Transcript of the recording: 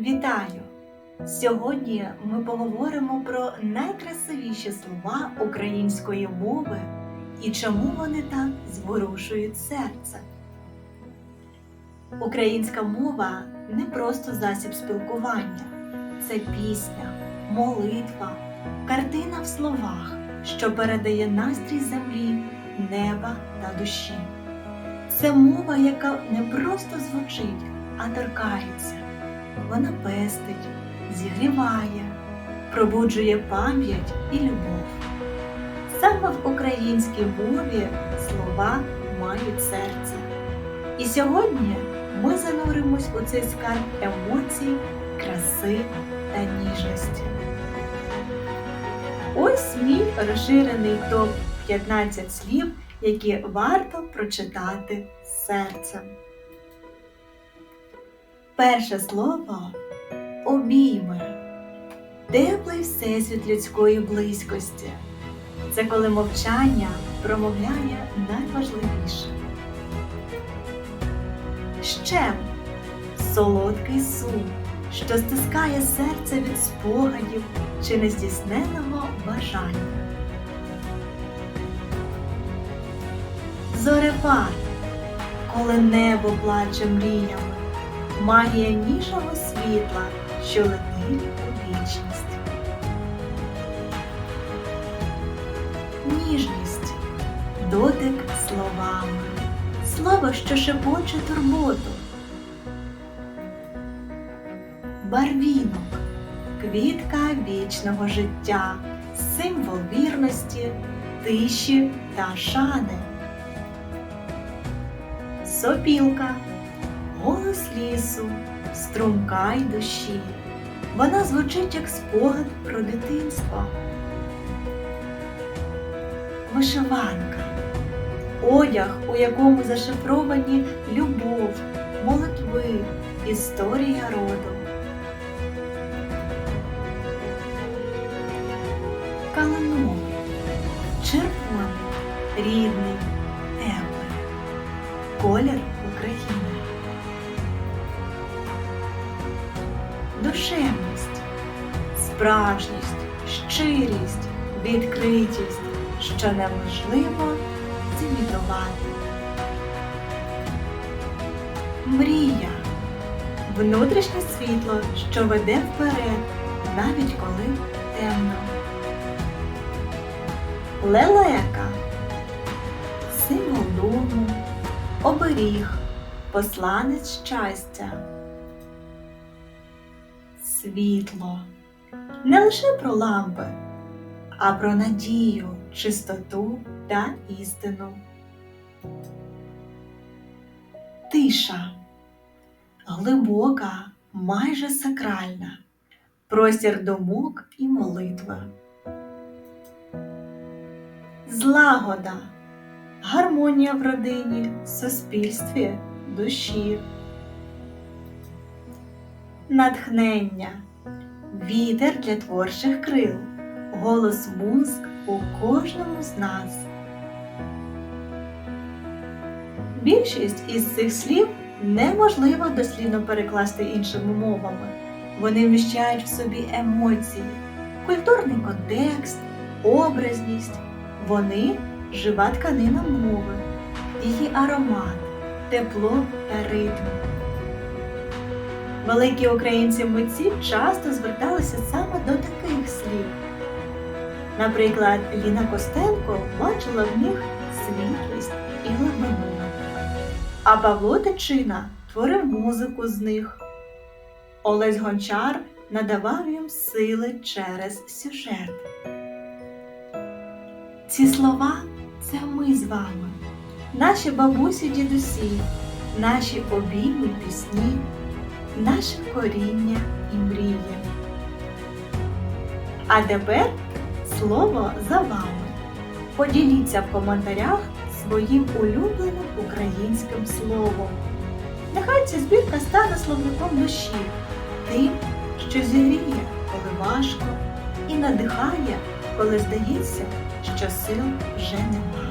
Вітаю! Сьогодні ми поговоримо про найкрасивіші слова української мови і чому вони так зворушують серце. Українська мова не просто засіб спілкування, це пісня, молитва, картина в словах, що передає настрій землі, неба та душі. Це мова, яка не просто звучить, а торкається. Вона пестить, зігріває, пробуджує пам'ять і любов. Саме в українській мові слова мають серце. І сьогодні ми зануримось у цей скарб емоцій, краси та ніжності. Ось мій розширений топ 15 слів, які варто прочитати серцем. Перше слово обійми. Теплий всесвіт людської близькості. Це коли мовчання промовляє найважливіше. Щем солодкий сум, що стискає серце від спогадів чи нездійсненого бажання. Зорепад, коли небо плаче мріями, магія ніжного світла, що летить у вічність. Ніжність, дотик словами, слово, що шепоче турботу. Барвінок, квітка вічного життя, символ вірності, тиші та шани. Сопілка, голос лісу, струмка й душі. Вона звучить як спогад про дитинство. Вишиванка, одяг, у якому зашифровані любов, молитви, історія роду. Калинок, червоний, рідний, теплий, колір України. Душевність, справжність, щирість, відкритість, що неможливо зімітувати. Мрія внутрішнє світло, що веде вперед, навіть коли темно. Лелека символ дому, оберіг, посланець щастя. Світло не лише про лампи, а про надію, чистоту та істину. Тиша глибока, майже сакральна, простір думок і молитви. Злагода, гармонія в родині, суспільстві, душі. Натхнення, вітер для творчих крил, голос музик у кожному з нас. Більшість із цих слів неможливо дослідно перекласти іншими мовами. Вони вміщають в собі емоції, культурний контекст, образність. Вони жива тканина мови, її аромат, тепло та ритм. Великі українці митці часто зверталися саме до таких слів. Наприклад, Ліна Костенко бачила в них світлість і глибину, а Павло Тичина творив музику з них. Олесь Гончар надавав їм сили через сюжет. Ці слова це ми з вами, наші бабусі дідусі, наші обійми пісні, наше коріння і мрії. А тепер слово за вами. Поділіться в коментарях своїм улюбленим українським словом. Нехай ця збірка стане словником душі, тим, що зігріє, коли важко, і надихає, коли здається, що сил вже немає.